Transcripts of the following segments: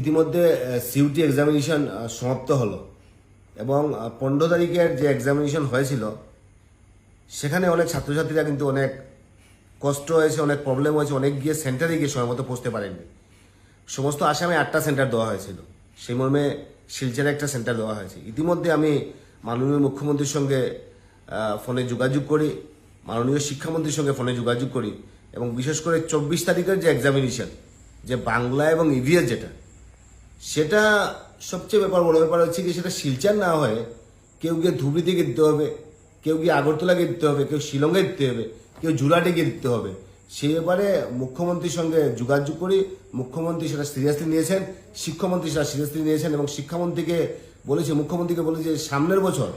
ইতিমধ্যে সিউটি এক্সামিনেশন সমাপ্ত হলো। এবং পনেরো তারিখের যে এক্সামিনেশন হয়েছিল, সেখানে অনেক ছাত্রছাত্রীরা কিন্তু অনেক কষ্ট হয়েছে, অনেক প্রবলেম হয়েছে, অনেক গিয়ে সেন্টারে গিয়ে সময় মতো পৌঁছতে পারেননি। সমস্ত আসামে আটটা সেন্টার দেওয়া হয়েছিল। সেই মর্মে শিলচরে একটা সেন্টার দেওয়া হয়েছে। ইতিমধ্যে আমি মাননীয় মুখ্যমন্ত্রীর সঙ্গে ফোনে যোগাযোগ করি, মাননীয় শিক্ষামন্ত্রীর সঙ্গে ফোনে যোগাযোগ করি, এবং বিশেষ করে চব্বিশ তারিখের যে এক্সামিনেশন যে বাংলা এবং ইভিএস যেটা, সেটা সবচেয়ে ব্যাপার বড় ব্যাপার হচ্ছে কি সেটা শিলচার না হয়ে কেউ গিয়ে ধুবড়িতে গিয়ে দিতে হবে, কেউ গিয়ে আগরতলা গিয়ে দিতে হবে, কেউ শিলংয়ে দিতে হবে, কেউ জুরাটে গিয়ে দিতে হবে। সেই ব্যাপারে মুখ্যমন্ত্রীর সঙ্গে যোগাযোগ করি মুখ্যমন্ত্রী সেটা সিরিয়াসলি নিয়েছেন, শিক্ষামন্ত্রী সেটা সিরিয়াসলি নিয়েছেন এবং শিক্ষামন্ত্রীকে বলেছে, মুখ্যমন্ত্রীকে বলেছে সামনের বছর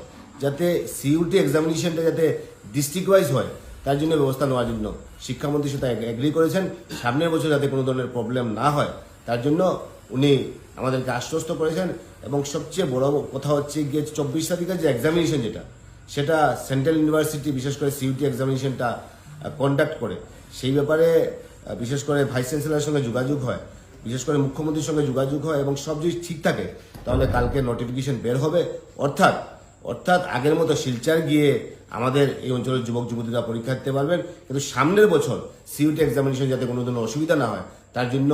যাতে সিইউটি এক্সামিনেশনটা যাতে ডিস্ট্রিক্ট ওয়াইজ হয় তার জন্য ব্যবস্থা নেওয়ার জন্য শিক্ষামন্ত্রী সেটা এগ্রি করেছেন। সামনের বছর যাতে কোনো ধরনের প্রবলেম না হয়, তার জন্য উনি আমাদেরকে আশ্বস্ত করেছেন। এবং সবচেয়ে বড় কথা হচ্ছে গিয়ে চব্বিশ তারিখের যে এক্সামিনেশন যেটা, সেটা সেন্ট্রাল ইউনিভার্সিটি বিশেষ করে সিইউটি এক্সামিনেশনটা কন্ডাক্ট করে। সেই ব্যাপারে বিশেষ করে ভাইস চ্যান্সেলরের সঙ্গে যোগাযোগ হয়, বিশেষ করে মুখ্যমন্ত্রীর সঙ্গে যোগাযোগ হয় এবং সব যদি ঠিক থাকে, তাহলে কালকে নোটিফিকেশন বের হবে। অর্থাৎ অর্থাৎ আগের মতো শিলচার গিয়ে আমাদের এই অঞ্চলের যুবক, যুবতীরা পরীক্ষা দিতে পারবেন। কিন্তু সামনের বছর সিউটি এক্সামিনেশন যাতে কোনো ধরনের অসুবিধা না হয়, তার জন্য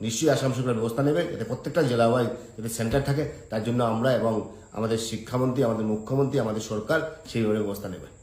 নিশ্চয়ই আসাম সরকার ব্যবস্থা নেবে। এতে প্রত্যেকটা জেলা ওয়াইজ যাতে সেন্টার থাকে, তার জন্য আমরা এবং আমাদের শিক্ষামন্ত্রী, আমাদের মুখ্যমন্ত্রী, আমাদের সরকার সেইভাবে ব্যবস্থা নেবে।